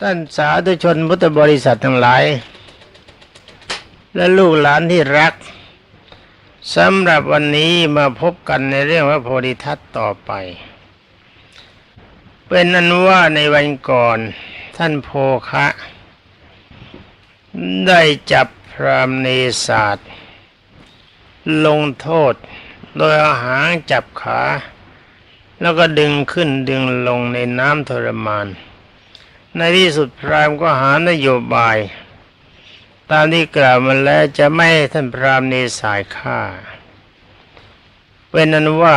ท่านสาธุชนพุทธบริษัททั้งหลาย และลูกหลานที่รักสำหรับวันนี้มาพบกันในเรื่องพระโพธิทัตต่อไป เป็นนันว่าในวันก่อนท่านโพคะ ได้จับพรามเนศาสตร์ ลงโทษ โดยอาหางจับขา แล้วก็ดึงขึ้นดึงลงในน้ำทรมาน ในที่สุดพรามก็หานโยบาย ตามที่กล่าวมาแล้วจะไม่ให้ท่านพรามเนสายฆ่าเป็นนั้นว่า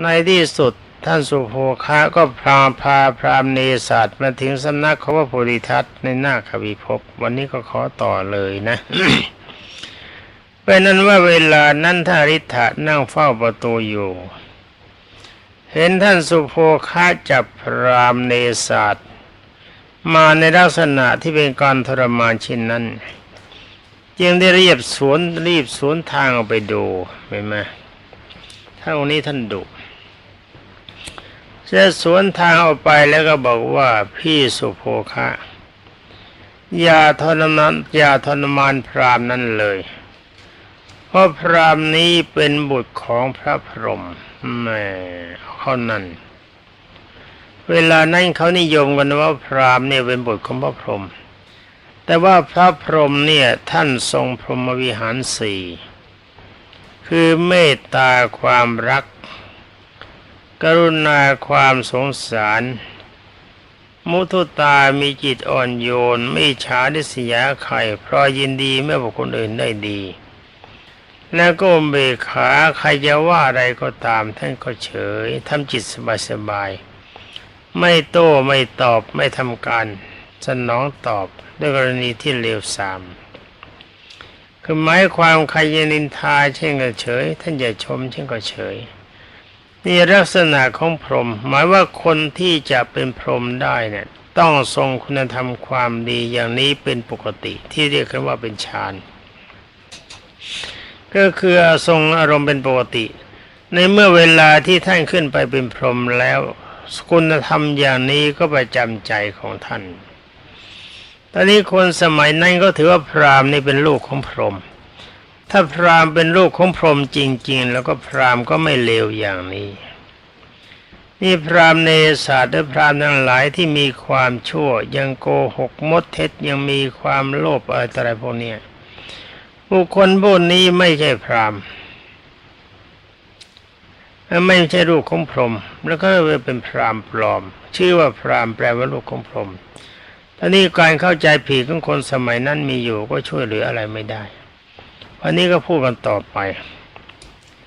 ในที่สุดท่านสุโภคะก็พาพาพรามเนศาสตร์มาถึงสำนักของพระโพธิทัตในหน้าขวิภพวันนี้ก็ขอต่อเลยนะเป็นนั้นว่าเวลานั้นท่าริ t ะนั่งเฝ้าประตูอยู่ เห็นท่านสุโภคะจับพรามเนศาสตร์ มาในลักษณะที่เป็นการทรมานเช่นนั้นจึงได้เรียบสวนรีบสวนทางออกไปดูเห็นไหมท่านองค์นี้ท่านดุจะสวนทางออกไปแล้วก็บอกว่าพี่สุโภคะอย่าทรมานอย่าทรมานพรามนั้นเลย เพราะพรามนี้เป็นบุตรของพระพรหมแม่เขานั่น เวลานั้นเขานิยมกันว่าพราหมณ์เนี่ยเป็นบุตรของพระพรหมแต่ว่าพระพรหมเนี่ยท่านทรงพรหมวิหารสี่คือเมตตาความรัก กรุณาความสงสาร มุทุตามีจิตอ่อนโยน ไม่ฉาดิสยาใครเพราะยินดีเมื่อบุคคลอื่นได้ดี แล้วก็เบขาใครจะว่าอะไรก็ตามท่านก็เฉยทำจิตสบายๆ ไม่โต้ไม่ตอบไม่ทำการสนองตอบด้วยกรณีที่เลวทรามคือหมายความใครยนินทาเช่นก็เฉย ท่านอย่าชมเช่นก็เฉยนี่ลักษณะของพรหมหมายว่าคนที่จะเป็นพรหมได้เนี่ยต้องทรงคุณธรรมความดีอย่างนี้เป็นปกติที่เรียกกันว่าเป็นฌานก็คือทรงอารมณ์เป็นปกติ ในเมื่อเวลาที่ท่านขึ้นไปเป็นพรหมแล้ว คุณธรรมอย่างนี้ก็ประจำใจของท่าน ตอนนี้คนสมัยนั้นก็ถือว่าพราหมณ์นี่เป็นลูกของพรหม ถ้าพราหมณ์เป็นลูกของพรหมจริง ๆ แล้วก็พราหมณ์ก็ไม่เลวอย่างนี้ นี่พราหมณ์ในศาสตร์และพราหมณ์ทั้งหลายที่มีความชั่ว ยังโกหกมดเท็จยังมีความโลภอะไรพวกนี้บุคคลพวกนี้ไม่ใช่พราหมณ์ ไม่ใช่ลูกของพรหมแล้วก็เลยเป็นพรามปลอม ชื่อว่าพรามแปลว่าลูกของพรหมตอนนี้การเข้าใจผิดของคนสมัยนั้นมีอยู่ก็ช่วยเหลืออะไรไม่ได้วันนี้ก็พูดกันต่อไป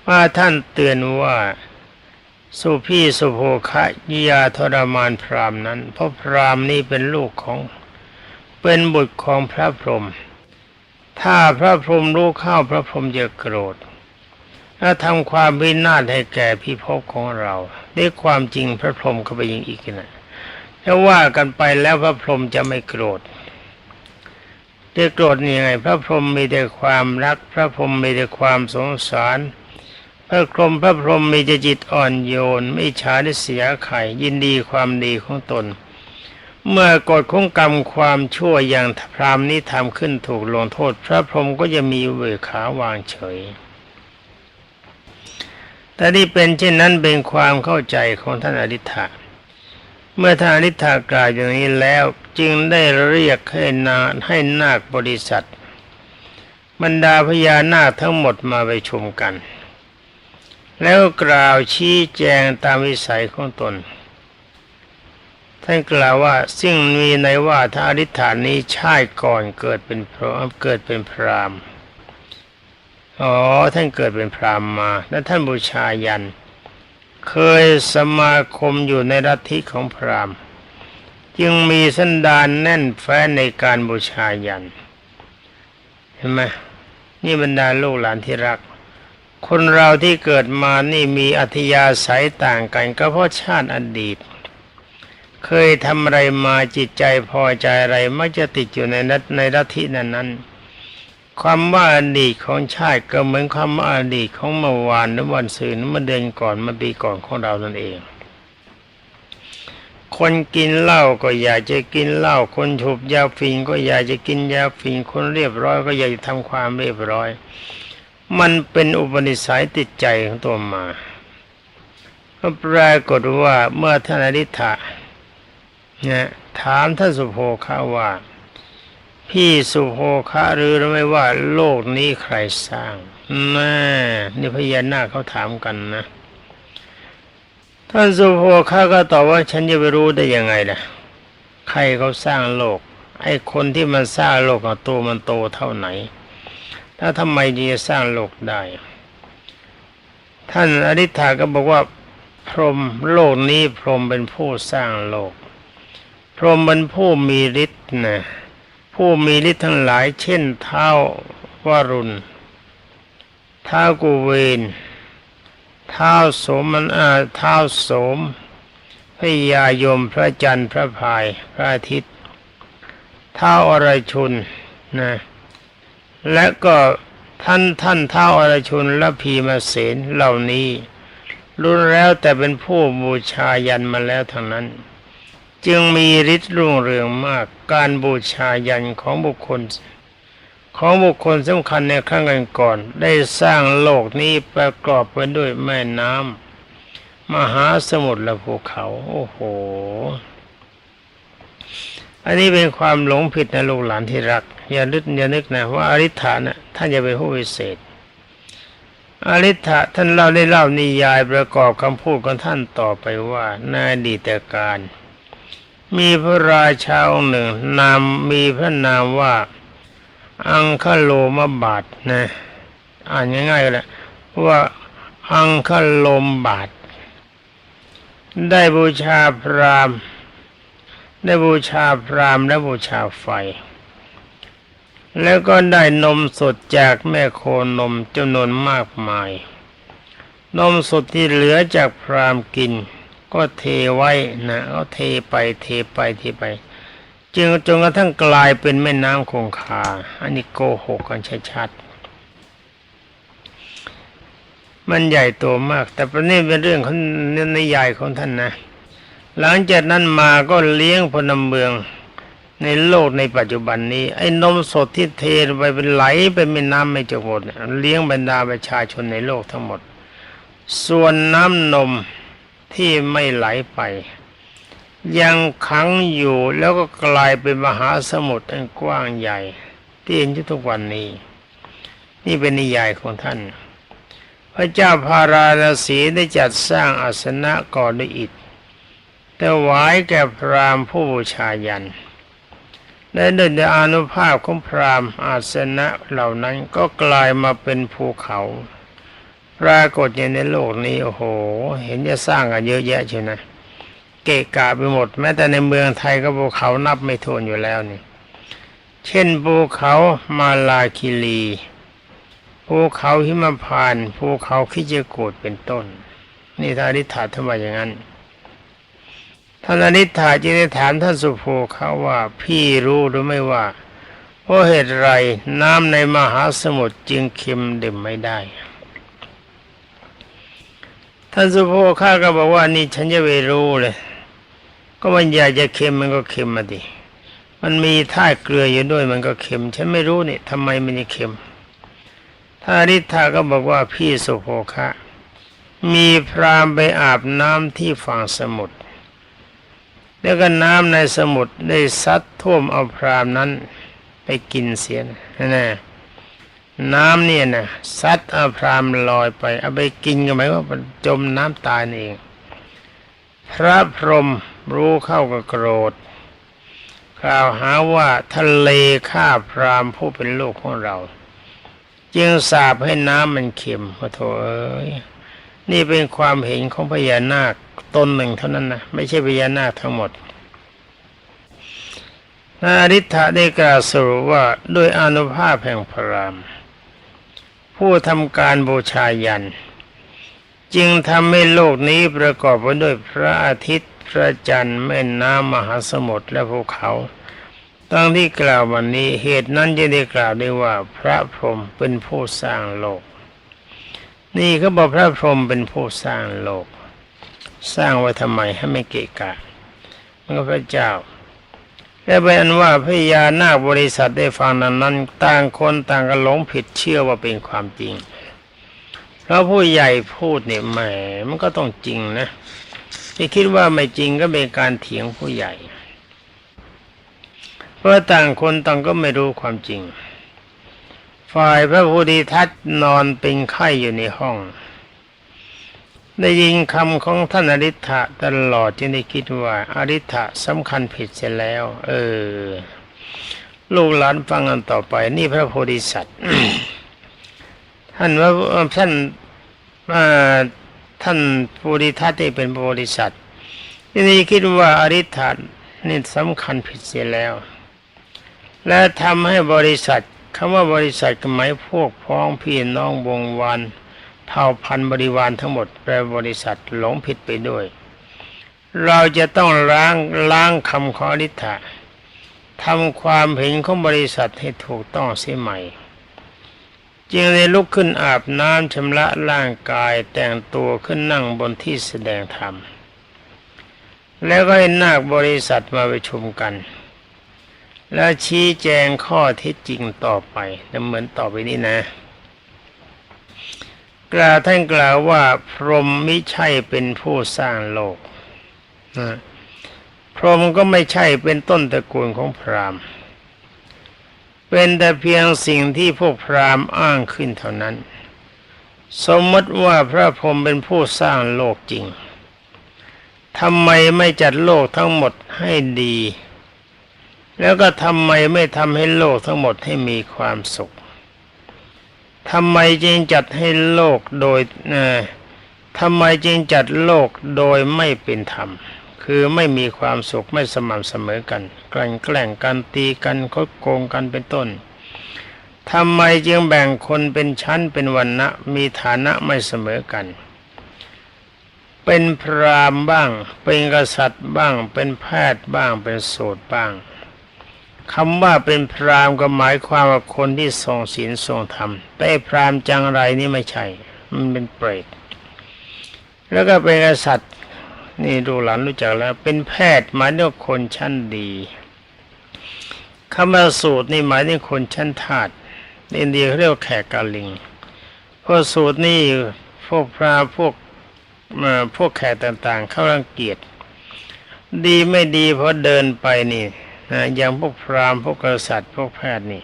ว่าท่านเตือนว่าสุพี่สุโภคะยาทรมานพรามนั้น เพราะพรามนี้เป็นลูกของเป็นบุตรของพระพรหมถ้าพระพรหมรู้เข้าพระพรหมจะโกรธ และทำความวินาศให้แก่พิภพของเราด้วยความจริงพระพรหมก็ไปยิงอีกนะถ้าว่ากันไปแล้วพระพรหมจะไม่โกรธได้โกรธยังไง พระพรหมมีแต่ความรัก พระพรหมมีแต่ความสงสาร พระพรหมพระพรหมมีแต่จิตอ่อนโยน ไม่ฉาได้เสียไข่ยินดีความดีของตน เมื่อกฎของกรรมความชั่วอย่างพรามนี้ทำขึ้นถูกลงโทษ พระพรหมก็จะมีเวขาวางเฉย แต่ที่เป็นเช่นนั้นเป็นความเข้าใจของท่านอริ t ะเมื่อท่านอริ t ะกล่าวอย่างนี้แล้วจึงได้เรียกให้นาให้นาคบริษัท บรรดาพญานาคทั้งหมดมาไปชมกัน แล้วกล่าวชี้แจงตามวิสัยของตนท่านกล่าวว่าสิ่งมีในว่าถ้าอริ t านี้ชาติก่อนเกิดเป็นพรเกิดเป็นพรามณ์ อ๋อท่านเกิดเป็นพราหมณ์มา และท่านบูชายัน เคยสมาคมอยู่ในรัฐิของพราหมณ์ จึงมีสันดานแน่นแฟ้นในการบูชายัน เห็นไหมนี่บรรดาลูกหลานที่รัก คนเราที่เกิดมานี่มีอัธยาศัยต่างกันก็เพราะชาติอดีต เคยทำอะไรมาจิตใจพอใจอะไรมักจะติดอยู่ในนัในรัฐินั้นนั้นๆ ความว่าอดีตของชาติก็เหมือนความว่าอดีตของเมื่อวานหรือวันสื่นเมื่อเดือนก่อนเมื่อปีก่อนของเรานั่นเอง คนกินเหล้าก็อยากจะกินเหล้าคนถูกยาฝิ่นก็อยากจะกินยาฝิ่นคนเรียบร้อย ก็อยากจะทำความเรียบร้อย มันเป็นอุปนิสัยติดใจของตัวมาก็ปรากฏว่าเมื่อท่านอริธะเนี่ยถามท่านสุโภคาว่า พี่สุโภคะรู้หรือไม่ว่าโลกนี้ใครสร้างแน่นี่พญานาคเขาถามกันนะ ท่านสุโภคะก็ตอบว่าฉันจะไปรู้ได้ยังไงล่ะ ใครเขาสร้างโลก ไอ้คนที่มันสร้างโลกตัวมันโตเท่าไหน ถ้าทำไมจะสร้างโลกได้ ท่านอริ t าก็บอกว่า พรหมโลกนี้พรหมเป็นผู้สร้างโลก พรหมเป็นผู้มีฤทธิ์นะ ผู้มีฤทธิ์ทั้งหลายเช่นเท้าวารุณเท้ากุเวนเท้าสมันอาเท้าสมพระยายมพระจันทร์พระพายพระอาทิตย์เท้าอรชุนนะและก็ท่านท่านเท้าอรชุนและพีมาเสนเหล่านี้รุนแล้วแต่เป็นผู้บูชายันมาแล้วทั้งนั้น จึงมีฤทธิ์รุ่งเรืองมาก การบูชายันของบุคคล ของบุคคลสำคัญในครั้งก่อนๆได้สร้างโลกนี้ประกอบไปด้วยแม่น้ำมหาสมุทรและภูเขา โอ้โห อันนี้เป็นความหลงผิดนะลูกหลานที่รัก อย่านึกอย่านึกนะว่าอริ t านะท่านจะเป็นผู้วิเศษอริ t ะท่านเล่าได้เล่านิยายประกอบคำพูดของท่านต่อไปว่าในอดีตการ มีพระราชาองค์หนึ่ง นามมีพระนามว่า อังคโลมบาทนะอ่านง่ายๆก็แล้วว่าอังคโลมบาท ได้บูชาพรามได้บูชาพรามและบูชาไฟ แล้วก็ได้นมสดจากแม่โคนมจำนวนมากมาย นมสดที่เหลือจากพรามกิน ก็เทไว้นะก็เทไปเทไปเทไป จึงจนกระทั่งกลายเป็นแม่น้ำคงคา อันนี้โกหกกันชัดๆมันใหญ่โตมาก แต่ประเด็นเป็นเรื่องของนิยายของท่านนะ หลังจากนั้นมาก็เลี้ยงพลเมืองในโลกในปัจจุบันนี้ ไอ้นมสดที่เทไปเป็นไหลไปแม่น้ำไม่จบหมดเนี่ยเลี้ยงบรรดาประชาชนในโลกทั้งหมด ส่วนน้ำนม ที่ไม่ไหลไป ยังขังอยู่แล้วก็กลายเป็นมหาสมุทรอันกว้างใหญ่ที่เห็นอยู่ทุกวันนี้ นี่เป็นนิยายของท่าน พระเจ้าพาราณสีได้จัดสร้างอาสนะก่อนด้วยอิฐแต่หวายแก่พรามผู้บูชายันและด้วยอนุภาพของพรามอาสนะเหล่านั้นก็กลายมาเป็นภูเขา ปรากฏอยู่ในโลกนี้โอ้โห เห็นจะสร้างกันเยอะแยะเชียวนะเกะกะไปหมด แม้แต่ในเมืองไทยก็ภูเขานับไม่ถ้วนอยู่แล้วนี่เช่นภูเขามาลาคิรีภูเขาหิมพานภูเขาคิจกูดเป็นต้น นี่ท่านอธิษฐาทำไมอย่างนั้นท่านอนิฐาจึงได้ถามท่านสุโภเขาว่าพี่รู้หรือไม่ว่าเพราะเหตุไรน้ำในมหาสมุทรจึงเค็มดื่มไม่ได้ ท่านสุโภข้าก็บอกว่านี่ฉันจะไปรู้เลย ก็มันอยากจะเค็มมันก็เค็มมาดิมันมีท่าเกลืออยู่ด้วยมันก็เค็ม ฉันไม่รู้นี่ทำไมมันจะเค็มท่านอนิฐาก็บอกว่าพี่สุโภคะมีพรามไปอาบน้ำที่ฝั่งสมุทรแล้วก็น้ำในสมุทรได้ซัดท่วมเอาพรามนั้นไปกินเสียนะนะ น้ำเนี่ยนะซัดอาพรามลอยไป เอาไปกินก็หมว่ามันจมน้ำตายเอง พระพรหมรู้เข้าก็โกรธ กล่าวหาว่าทะเลฆ่าพรามผู้เป็นลูกของเรา จึงสาบให้น้ำมันเค็มพระโถเอ้ยนี่เป็นความเห็นของพญานาคตนหนึ่งเท่านั้นนะไม่ใช่พญานาคทั้งหมดนาริ t ะได้กล่าวสรุปว่าด้วยอนุภาพแห่งพระราม ผู้ทำการบูชายัน จึงทำให้โลกนี้ประกอบไปด้วยพระอาทิตย์ พระจันทร์แม่น้ำมหาสมุทรและภูเขาตั้งที่กล่าววันนี้เหตุนั้นจะได้กล่าวได้ว่าพระพรหมเป็นผู้สร้างโลก นี่เขาบอกพระพรหมเป็นผู้สร้างโลก สร้างไว้ทำไมให้ไม่เกะกะมันก็พระเจ้า และเป็นอันว่าพญานาคบริษัทได้ฟังนั้นนั้นต่างคนต่างก็หลงผิดเชื่อว่าเป็นความจริง เพราะผู้ใหญ่พูดเนี่ยแหมมันก็ต้องจริงนะที่คิดว่าไม่จริงก็เป็นการเถียงผู้ใหญ่ เพราะต่างคนต่างก็ไม่รู้ความจริง ฝ่ายพระโพธิทัตนอนเป็นไข้อยู่ในห้อง ได้ยินคำของท่านอริ t ะตลอดจึงได้คิดว่าอริ t ะสำคัญผิดเสียแล้ว เออ ลูกหลานฟังกันต่อไป นี่พระโพธิสัตว์ท่านว่าท่านอ่าท่านโพธิทัตที่เป็นพระโพธิสัตว์ทีนี้คิดว่าอริ t ะนี่สำคัญผิดเสียแล้ว และทำให้บริษัทคำว่าบริษัทหมายพวกพ้องพี่น้องวงวาน เผ่าพันธุ์บริวารทั้งหมดแปลบริษัทหลงผิดไปด้วย เราจะต้องล้างล้างคำขออริ t ะทำความเห็นของบริษัทให้ถูกต้องเสียใหม่จึงได้ลุกขึ้นอาบน้ำชำระร่างกายแต่งตัวขึ้นนั่งบนที่แสดงธรรม แล้วก็ให้นาคบริษัทมาประชุมกัน แล้วชี้แจงข้อเท็จจริงต่อไปดำเหมือนต่อไปนี้นะ กล่าวท่านกล่าวว่าพรหมไมิใช่เป็นผู้สร้างโลกนะพรหมก็ไม่ใช่เป็นต้นตระกูลของพราหมณ์ เป็นแต่เพียงสิ่งที่พวกพราหมณ์อ้างขึ้นเท่านั้น สมมติว่าพระพรหมเป็นผู้สร้างโลกจริงทำไมไม่จัดโลกทั้งหมดให้ดี แล้วก็ทำไมไม่ทำให้โลกทั้งหมดให้มีความสุข ทำไมจึงจัดให้โลกโดยทำไมจึงจัดโลกโดยไม่เป็นธรรม คือไม่มีความสุขไม่สม่ำเสมอกัน กลั่นแกล้งกันตีกันคดโกงกันเป็นต้นทำไมจึงแบ่งคนเป็นชั้นเป็นวันนะมีฐานะไม่เสมอกัน เป็นพราหมณ์บ้าง เป็นกษัตริย์บ้าง เป็นแพทย์บ้างเป็นโสดบ้าง คำว่าเป็นพราหมณ์ก็หมายความว่าคนที่ทรงศีลทรงธรรม แต่ไอ้พราหมณ์จังไรนี่ไม่ใช่ มันเป็นเปรตแล้วก็เป็นกษัตริย์นี่ดูหลานรู้จักแล้ว เป็นแพทย์หมายถึงคนชั้นดีคำว่าสูตรนี่หมายถึงคนชั้นทาสในอินเดียเขาเรียกแขกกาลิงเพราะสูตรนี่พวกพระพวกพวกแขกต่างๆ เข้ารังเกียจดีไม่ดีเพราะเดินไปนี่ นะอย่างพวกพราหมณ์พวกกษัตริย์พวกแพทย์นี่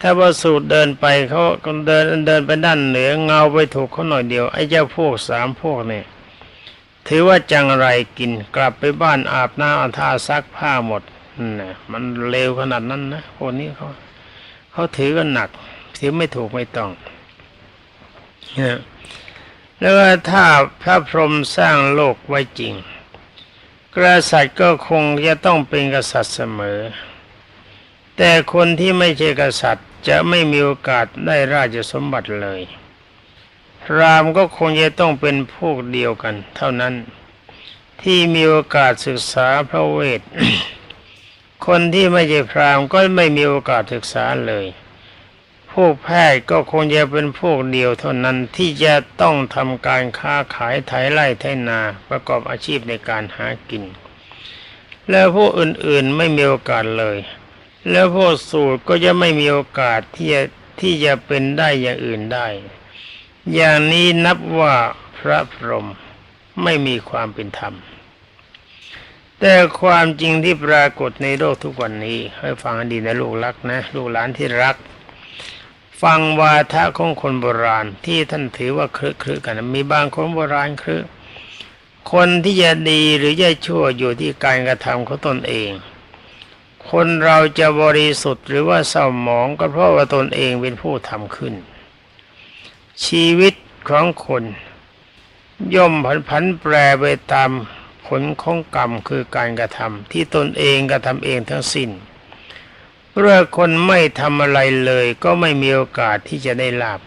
ถ้าว่าสูตรเดินไปเขาเดินเดินไปด้านเหนือเงาไปถูกเขาหน่อยเดียวไอ้เจ้าพวกสามพวกนี่ถือว่าจังไรกินกลับไปบ้านอาบน้ำอาท่าซักผ้าหมดนั่นนะมันเลวขนาดนั้นนะคนนี้เขาเขาถือกันหนักถือไม่ถูกไม่ต้องนี่ยแล้วถ้าพระพรหมสร้างโลกไว้จริง กษัตริย์ก็คงจะต้องเป็นกษัตริย์เสมอ แต่คนที่ไม่ใช่กษัตริย์จะไม่มีโอกาสได้ราชสมบัติเลยพราหมณ์ก็คงจะต้องเป็นพวกเดียวกัน เท่านั้น ที่มีโอกาสศึกษาพระเวท คนที่ไม่ใช่พราหมณ์ก็ไม่มีโอกาสศึกษาเลย พวกแพทย์ก็คงจะเป็นพวกเดียวเท่านั้นที่จะต้องทำการค้าขายไถไร่ไถนาประกอบอาชีพในการหากิน แล้วพวกอื่นๆไม่มีโอกาสเลย แล้วพวกสูตรก็จะไม่มีโอกาสที่จะที่จะเป็นได้อย่างอื่นได้ อย่างนี้นับว่าพระพรหมไม่มีความเป็นธรรม แต่ความจริงที่ปรากฏในโลกทุกวันนี้ให้ฟังดีนะลูกรักนะ ลูกหลานที่รัก ฟังวาทะของคนโบราณที่ท่านถือว่าครึครึกัน มีบางคนโบราณครึคนที่จะดีหรือจะชั่วอยู่ที่การกระทำของตนเอง คนเราจะบริสุทธิ์หรือว่าเศร้าหมองก็เพราะว่าตนเองเป็นผู้ทำขึ้น ชีวิตของคน ย่อมผันผันแปรไปตามผลของกรรมคือการกระทำที่ตนเองกระทำเองทั้งสิ้น เมื่อคนไม่ทำอะไรเลยก็ไม่มีโอกาสที่จะได้ลาบ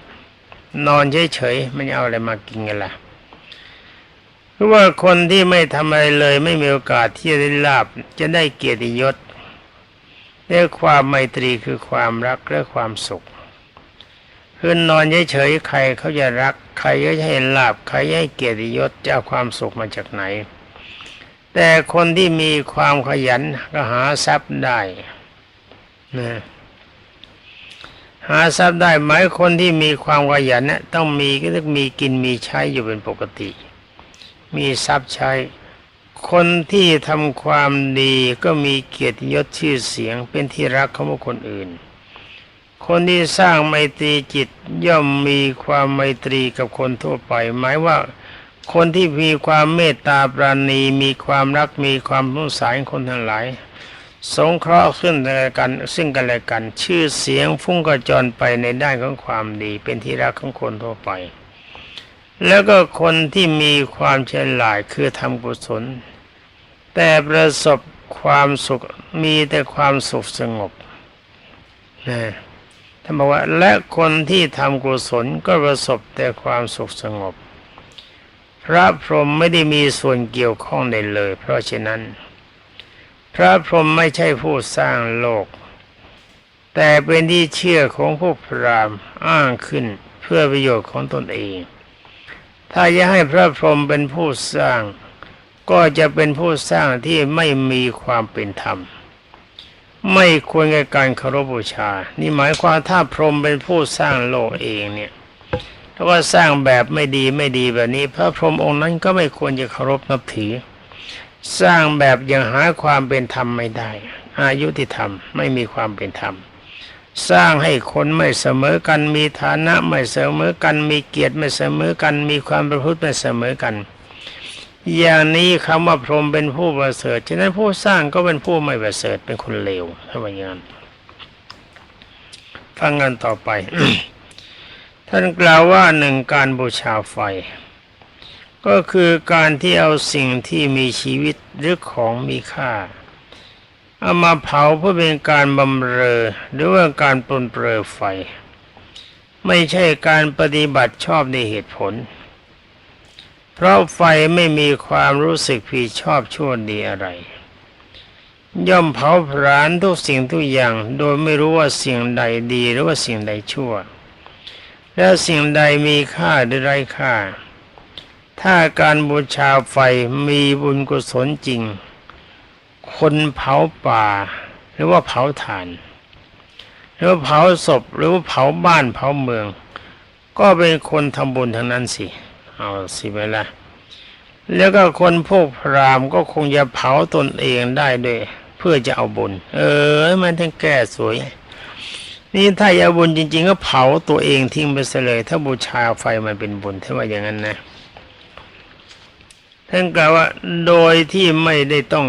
นอนเฉยๆมันเอาอะไรมากินกันล่ะเพราะว่าคนที่ไม่ทำอะไรเลย ไม่มีโอกาสที่จะได้ลาบ จะได้เกียรติยศได้ความไมตรีคือความรักและความสุขคือนอนเฉยๆใครเขาจะรัก ใครก็จะให้ลาบ ใครให้เกียรติยศจะเอาความสุขมาจากไหน แต่คนที่มีความขยันก็หาทรัพย์ได้ นะหาทรัพย์ได้หมายคนที่มีความขยันเนี่ยต้องมีก็ต้องมีกินมีใช้อยู่เป็นปกติ มีทรัพย์ใช้ คนที่ทำความดีก็มีเกียรติยศชื่อเสียงเป็นที่รักของคคลอื่น คนที่สร้างไมตรีจิตย่อมมีความไมตรีกับคนทั่วไป หมายว่าคนที่มีความเมตตาปราณีมีความรักมีความสงสารคนทั้งหลาย สงเคราะห์ซึ่งกันกันซึ่งกันและกัน ชื่อเสียงฟุ้งกระจรไปในด้านของความดี เป็นที่รักของคนทั่วไป แล้วก็คนที่มีความเฉลาดคือทำกุศล แต่ประสบความสุขมีแต่ความสุขสงบนะท่านบอกว่าและคนที่ทำกุศลก็ประสบแต่ความสุขสงบ พระพรหมไม่ได้มีส่วนเกี่ยวข้องใดเลย เพราะฉะนั้น พระพรหมไม่ใช่ผู้สร้างโลก แต่เป็นที่เชื่อของพวกพราหมณ์อ้างขึ้นเพื่อประโยชน์ของตนเอง ถ้าจะให้พระพรหมเป็นผู้สร้าง ก็จะเป็นผู้สร้างที่ไม่มีความเป็นธรรม ไม่ควรแก่การเคารพบูชา นี่หมายความถ้าพรหมเป็นผู้สร้างโลกเองเนี่ยถ้าว่าสร้างแบบไม่ดีไม่ดีแบบนี้ พระพรหมองค์นั้นก็ไม่ควรจะเคารพนับถือ สร้างแบบยังหาความเป็นธรรมไม่ได้ อายุที่ธรรมไม่มีความเป็นธรรม สร้างให้คนไม่เสมอกัน มีฐานะไม่เสมอกัน มีเกียรติไม่เสมอกัน มีความประพฤติไม่เสมอกัน อย่างนี้คำว่าพรหมเป็นผู้ประเสริฐฉะนั้นผู้สร้างก็เป็นผู้ไม่ประเสริฐเป็นคนเลวถ้าว่าอย่างนั้นฟังกันต่อไป ท่านกล่าวว่าหนึ่งการบูชาไฟ ก็คือการที่เอาสิ่งที่มีชีวิตหรือของมีค่า เอามาเผาเพื่อเป็นการบำเรอหรือว่าการปนเปลือไฟ ไม่ใช่การปฏิบัติชอบในเหตุผล เพราะไฟไม่มีความรู้สึกผิดชอบชั่วดีอะไร ย่อมเผาผลาญทุกสิ่งทุกอย่าง โดยไม่รู้ว่าสิ่งใดดีหรือว่าสิ่งใดชั่ว และสิ่งใดมีค่าหรือไร้ค่า ถ้าการบูชาไฟมีบุญกุศลจริง คนเผาป่า หรือว่าเผาถ่าน หรือว่าเผาศพหรือว่าเผาบ้านเผาเมือง ก็เป็นคนทำบุญทั้งนั้นสิ เอาสิไปละแล้วก็คนพวกพรามก็คงจะเผาตนเองได้ด้วย เพื่อจะเอาบุญ เออมันทั้งแก้สวย นี่ถ้าอยากบุญจริง ๆ ก็เผาตัวเองทิ้งไปเสียเลย ถ้าบูชาไฟมันเป็นบุญถ้าว่าอย่างนั้นนะ ท่านกล่าวว่าโดยที่ไม่ได้ต้อง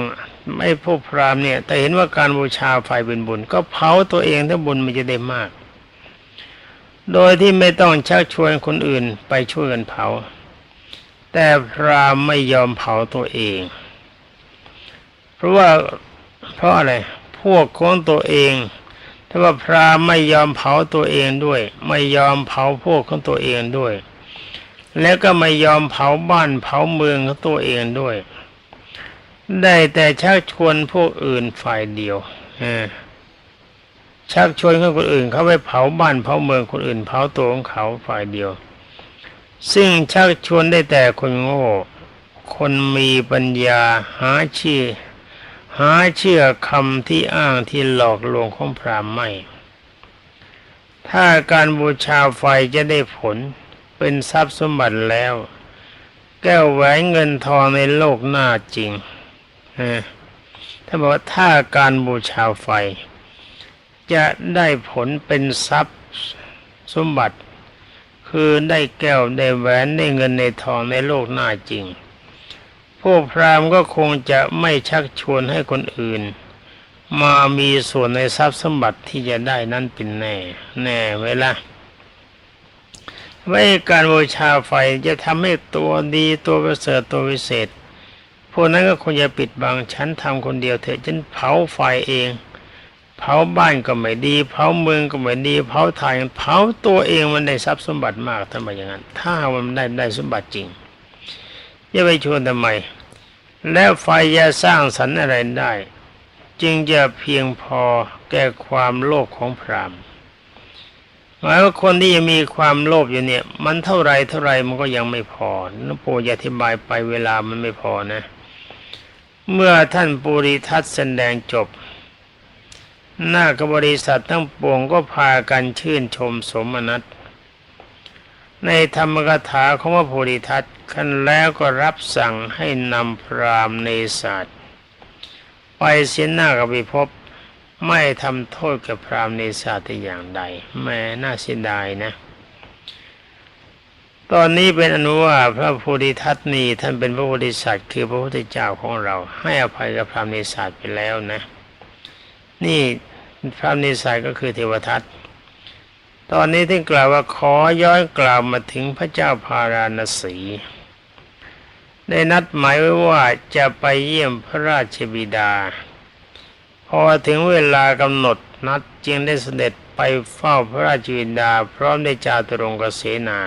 ไม่พวกพราหมณ์เนี่ย แต่เห็นว่าการบูชาไฟเป็นบุญ ก็เผาตัวเองถ้าบุญมันจะได้มาก โดยที่ไม่ต้องชักชวนคนอื่นไปช่วยกันเผา แต่พราหมณ์ไม่ยอมเผาตัวเอง เพราะว่าเพราะอะไรพวกของตัวเองถ้าว่าพราหมณ์ไม่ยอมเผาตัวเองด้วย ไม่ยอมเผาพวกของตัวเองด้วย แล้วก็ไม่ยอมเผาบ้านเผาเมืองของตัวเองด้วย ได้แต่ชักชวนพวกอื่นฝ่ายเดียวชักชวนคนอื่นเขาไปเผาบ้านเผาเมืองคนอื่นเผาตัวของเขาฝ่ายเดียว ซึ่งชักชวนได้แต่คนโง่ คนมีปัญญาหาเชื่อ หาเชื่อคำที่อ้างที่หลอกลวงของพรามไม่ ถ้าการบูชาไฟจะได้ผล เป็นทรัพย์สมบัติแล้ว แก้วแหวนเงินทองในโลกหน้าจริงนะถ้าบอกว่าถ้าการบูชาไฟ จะได้ผลเป็นทรัพย์สมบัติ คือได้แก้วได้แหวนได้เงินในทองในโลกหน้าจริง พวกพราหมณ์ก็คงจะไม่ชักชวนให้คนอื่น มามีส่วนในทรัพย์สมบัติที่จะได้นั่นเป็นแน่ แน่เวลา ว่าการบูชาไฟจะทำให้ตัวดีตัวประเสริฐตัววิเศษ พวกนั้นก็คงจะปิดบังฉันทำคนเดียวเถอะฉันเผาไฟเอง เผาบ้านก็ไม่ดี เผาเมืองก็ไม่ดี เผาไทยเผาตัวเองมันได้ทรัพย์สมบัติมากทำไมอย่างนั้น ถ้ามันได้ได้สมบัติจริงจะไปชวนทำไม แล้วไฟจะสร้างสรรค์อะไรได้ จึงจะเพียงพอแก่ความโลภของพราหมณ์ หมายว่าคนที่ยังมีความโลภอยู่เนี่ย มันเท่าไรเท่าไรมันก็ยังไม่พอหลวงปู่อธิบายไปเวลามันไม่พอนะ เมื่อท่านปุริทัตแสดงจบ หน้ากบริษัททั้งปวงก็พากันชื่นชมสมนัตในธรรมกถาของพระโพธิทัตขั้นแล้วก็รับสั่งให้นำพรามเนศาสตร์ ไปเสียหน้ากับพิภพ ไม่ทำโทษกับพรามเนศาสตร์แต่อย่างใด แม้น่าเสียดายนะ ตอนนี้เป็นอนุว่าพระโพธิทัตนีท่านเป็นพระโพธิสัตว์คือพระพุทธเจ้าของเรา ให้อภัยกับพรามเนศาสตร์ไปแล้วนะ นี่พรามเนศาสตร์ก็คือเทวทัตตอนนี้ท่านกล่าวว่าขอย้อนกล่าวมาถึงพระเจ้าพาราณสี ได้นัดหมายไว้ว่าจะไปเยี่ยมพระราชบิดา พอถึงเวลากำหนดนัดจึงได้เสด็จไปเฝ้าพระราชบิดาพร้อมได้จาตุรงกเสนา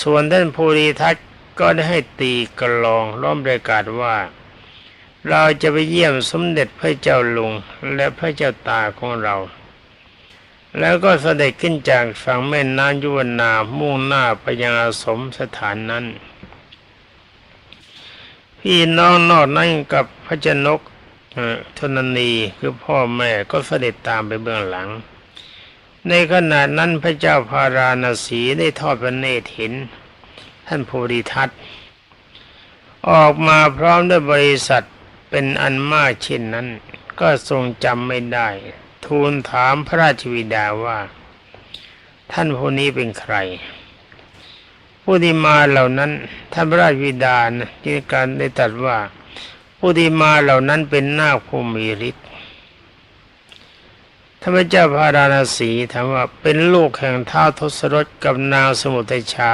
ส่วนท่านภูริทัตก็ได้ให้ตีกลองร่อมประกาศว่า เราจะไปเยี่ยมสมเด็จพระเจ้าลุงและพระเจ้าตาของเรา แล้วก็เสด็จขึ้นจากฝั่งแม่น้ำยุวนามุ่งหน้าไปยังอาสมสถานนั้น พี่น้องนอกนั้นกับพระเจานก เอ่อธนนีคือพ่อแม่ก็เสด็จตามไปเบื้องหลัง ในขณะนั้นพระเจ้าพาราณสีได้ทอดพระเนตรเห็น ท่านโพธิทัตออกมาพร้อมด้วยบริษัทเป็นอันมากเช่นนั้น ก็ทรงจำไม่ได้ ทูลถามพระราชวิดาว่า ท่านผู้นี้เป็นใคร ผู้ที่มาเหล่านั้นท่านพระราชวิดานะที่การได้ตรัสว่า ผู้ที่มาเหล่านั้นเป็นนาคผู้มีฤทธิ์ท่านพระเจ้าพาราณสีถามว่าเป็นลูกแห่งท้าวทศรถกับนางสมุทัยชา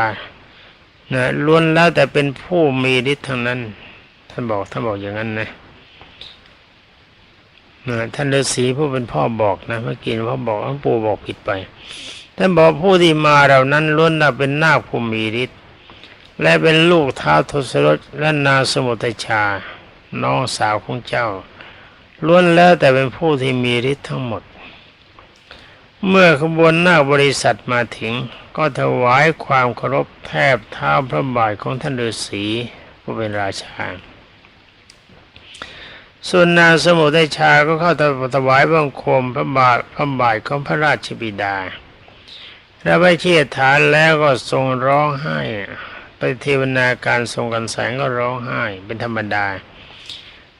นะล้วนแล้วแต่เป็นผู้มีฤทธิ์ทั้งนั้น ท่านบอกท่านบอกอย่างนั้นนะนะท่านฤาษีผู้เป็นพ่อบอกนะเมื่อกี้พ่อบอกปู่บอกผิดไป ท่านบอกผู้ที่มาเหล่านั้นล้วนแล้วเป็นนาคผู้มีฤทธิ์และเป็นลูกท้าวทศรถและนางสมุทัยชา น้องสาวของเจ้าล้วนแล้วแต่เป็นผู้ที่มีฤทธิ์ทั้งหมด เมื่อขบวนหน้าบริษัทมาถึง ก็ถวายความเคารพแทบเท้าพระบาทของท่านฤาษีผู้เป็นราชาส่วนนางสมุทัยชาก็เข้าถวายบังคมพระบาทพระบาทของพระราชบิดา และไปเชียฐานแล้วก็ทรงร้องไห้ ไปเทวนาการทรงกันแสงก็ร้องไห้เป็นธรรมดา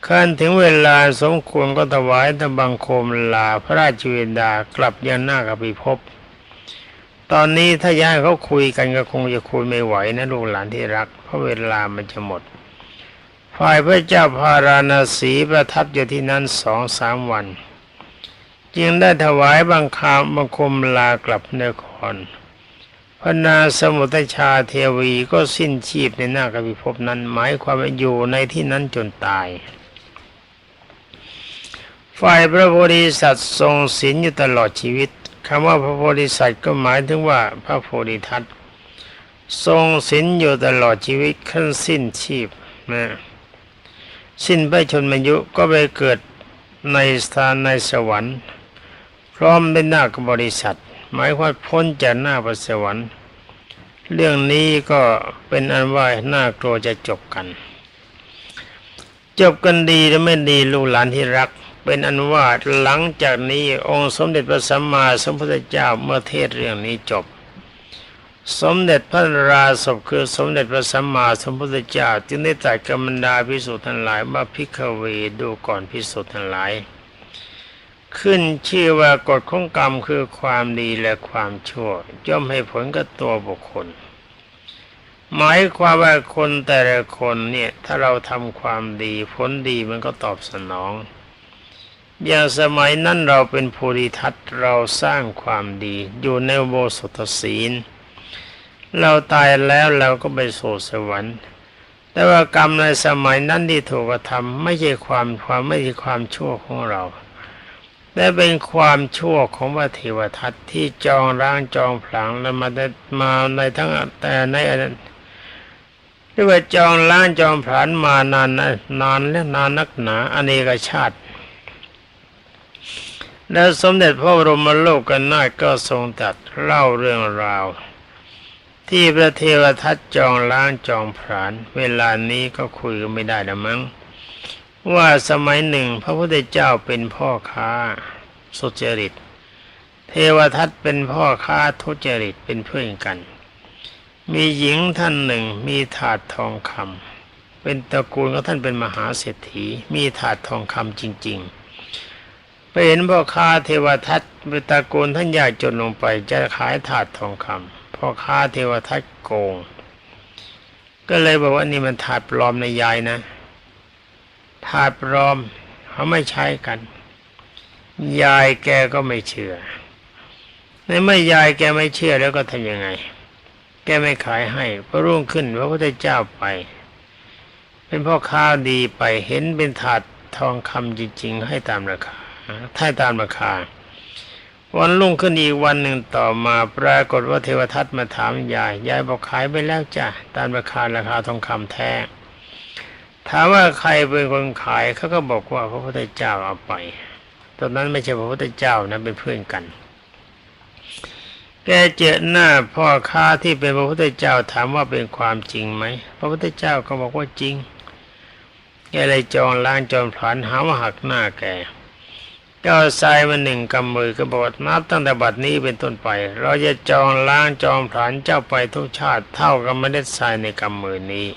ขั้นถึงเวลาสมควรก็ถวายตบังคมลาพระราชวิดากลับยังหน้ากับพิภพตอนนี้ถ้าย้ายเขาคุยกันก็คงจะคุยไม่ไหวนะลูกหลานที่รัก เพราะเวลามันจะหมด ฝ่ายพระเจ้าพาราณสีประทับอยู่ที่นั้นสองสามวัน จึงได้ถวายบังคามบังคมลากลับนครพระนาสมุทชาเทวีก็สิ้นชีพในหน้ากพิภพนั้นหมายความว่าอยู่ในที่นั้นจนตาย ฝ่ายพระโพธิสัตว์ทรงศีลอยู่ตลอดชีวิตคำว่าพระโพธิสัตว์ก็หมายถึงว่าพระโพธิทัตทรงศีลอยู่ตลอดชีวิตขั้นสิ้นชีพนะสิ้นพระชนมายุก็ไปเกิดในสถานในสวรรค์ พร้อมด้วยนาคบริษัท หมายความพ้นจากหน้าพระสวรรค์ เรื่องนี้ก็เป็นอันว่าน่ากลัวจะจบกัน จบกันดีหรือไม่ดีลูกหลานที่รัก เป็นอันว่าหลังจากนี้องค์สมเด็จพระสัมมาสัมพุทธเจ้าเมื่อเทศเรื่องนี้จบ สมเด็จพระราศพคือสมเด็จพระสัมมาสัมพุทธเจ้า จึงได้ตรัสกับรรดาพิสุทธิ์ทั้งหลายว่าพิกเวดูก่อนพิสุทธิ์ทั้งหลาย ขึ้นชื่อว่ากฎของกรรมคือความดีและความชั่วย่อมให้ผลกับตัวบุคคลหมายความว่าคนแต่ละคนเนี่ย ถ้าเราทำความดีผลดีมันก็ตอบสนอง อย่างสมัยนั้นเราเป็นภูริทัตเราสร้างความดี อยู่ในโบสถศีล เราตายแล้วเราก็ไปสู่สวรรค์ แต่ว่ากรรมในสมัยนั้นที่ถูกกระทำไม่ใช่ความความไม่ใช่ความชั่วของเราแต่เป็นความชั่วของพระเทวทัตที่จองร่างจองผลังแล้วมาได้มาในทั้งแต่ในอันนั้นเรียกว่าจองล้างจองผลานมานานนะนานและนานนักหนาอเนกชาติ แล้วสมเด็จพระบรมโลกกันนาถก็ทรงตัดเล่าเรื่องราว ที่พระเทวทัตจองล้างจองผลาน เวลานี้ก็คุยกันไม่ได้แล้วมั้ง ว่าสมัยหนึ่งพระพุทธเจ้าเป็นพ่อค้าสุจริต เทวทัตเป็นพ่อค้าทุจริตเป็นเพื่อนกัน มีหญิงท่านหนึ่งมีถาดทองคำเป็นตระกูลของท่านเป็นมหาเศรษฐี มีถาดทองคำจริง ๆ ไปเห็นพ่อค้าเทวทัตเป็นตระกูลท่านยากจนลงไปจะขายถาดทองคำพ่อค้าเทวทัตโกง ก็เลยบอกว่านี่มันถาดปลอมในยายนะ ถาดปลอมเขาไม่ใช้กัน ยายแกก็ไม่เชื่อในเมื่อยายแกไม่เชื่อแล้วก็ทำยังไง แกไม่ขายให้พระรุ่งขึ้นพระพุทธเจ้าไป เป็นพ่อค้าดีไปเห็นเป็นถาดทองคำจริง ๆ ให้ตามราคา ให้ตามราคา วันรุ่งขึ้นอีกวันหนึ่งต่อมาปรากฏว่าเทวทัตมาถามยาย ยายบอกขายไปแล้วจ้ะตามราคาราคาทองคำแท้ถามว่าใครเป็นคนขายเขาก็บอกว่าพระพุทธเจ้าเอาไป ตอนนั้นไม่ใช่พระพุทธเจ้านะเป็นเพื่อนกัน แกเจอหน้าพ่อค้าที่เป็นพระพุทธเจ้าถามว่าเป็นความจริงไหม พระพุทธเจ้าก็บอกว่าจริง แกเลยจองล้างจองผลานหาว่าหักหน้าแก ก็เอาทรายมาหนึ่งกำมือก็บอกนับตั้งแต่บัดนี้เป็นต้นไป เราจะจองล้างจองผลานเจ้าไปทุกชาติเท่ากับไม่ได้ทรายในกำมือนี้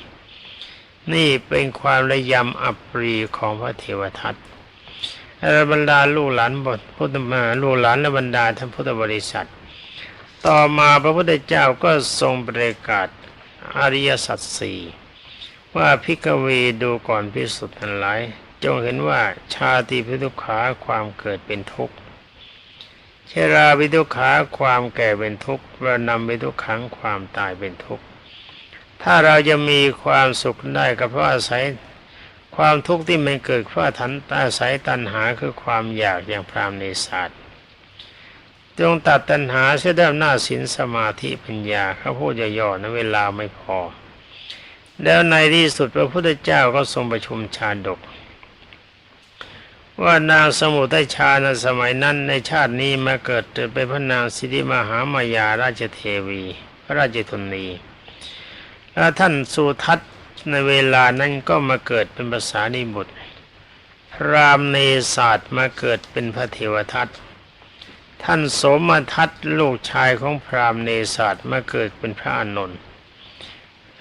นี่เป็นความระยำอัปรีของพระเทวทัตและบรรดาลูกหลานบทพุทธมาลูกหลานและบรรดาท่านพุทธบริษัท ต่อมาพระพุทธเจ้าก็ทรงประกาศอริยสัจสี่ว่าพิกเวดูก่อนพิสุทธิ์ทั้งหลาย จงเห็นว่าชาติพิทุขาความเกิดเป็นทุกข์ชราพิทุขาความแก่เป็นทุกข์ระนำพิทุขังความตายเป็นทุกข์ถ้าเราจะมีความสุขได้ก็เพราะอาศัยความทุกข์ที่มันเกิดเพราะทันอาศัยตัณหาคือความอยากอย่างพรามในศาสตร์จงตัดตัณหาเสียด้านหน้าศีลสมาธิปัญญาเขาพูดย่อๆนะเวลาไม่พอ แล้วในที่สุดพระพุทธเจ้าก็ทรงประชุมชาดก ว่านางสมุทัยชาในสมัยนั้นในชาตินี้มาเกิดเป็นพระนางสิริมหามายาราชเทวีพระราชธนีแล้วท่านสุทัศน์ในเวลานั้นก็มาเกิดเป็นภาษานิบุตร พรามเนศาสตร์มาเกิดเป็นพระเทวทัต ท่านโสมทัตลูกชายของพรามเนศาสตร์มาเกิดเป็นพระอานนท์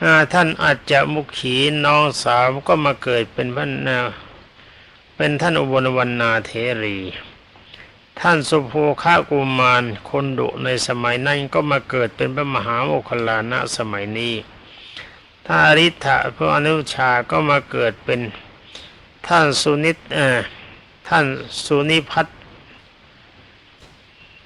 อ่าท่านอาจจะมุขีน้องสาวก็มาเกิดเป็นพระนา เป็นท่านอุบลวรรณาเทรี ท่านสุโภคากุมารคนดุในสมัยนั้นก็มาเกิดเป็นพระมหาโมคคลานะสมัยนี้ถ้าอริ t ะพระอนุชาก็มาเกิดเป็นท่านสุนิตเอ่อท่านสุนิพัฒน์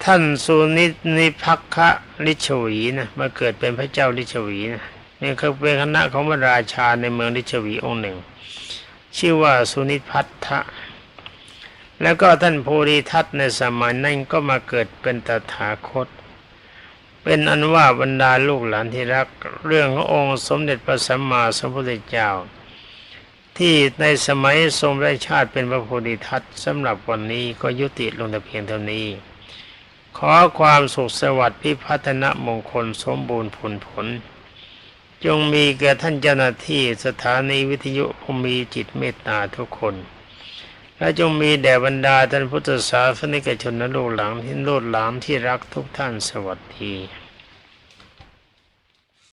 ท่านสุนินิพักคะลิชวีนะมาเกิดเป็นพระเจ้าลิชวีนะนี่คือเป็นคณะของพระราชาในเมืองลิชวีองค์หนึ่ง ชื่อว่าสุนิพัทธะแล้วก็ท่านโพธิทัตในสมัยนั้นก็มาเกิดเป็นตถาคต เป็นอันว่าบรรดาลูกหลานที่รัก เรื่องขององค์สมเด็จพระสัมมาสัมพุทธเจ้า ที่ในสมัยทรงได้ชาติเป็นพระโพธิทัตสำหรับวันนี้ก็ยุติลงแต่เพียงเท่านี้ ขอความสุขสวัสดิ์พิพัฒนมงคลสมบูรณ์ผลผล จงมีแก่ท่านเจ้าหน้าที่สถานีวิทยุผู้มีจิตเมตตาทุกคน และจงมีแด่บรรดาท่านพุทธศาสนิกชนและลูกหลานที่ลูกหลานที่รักทุกท่านสวัสดี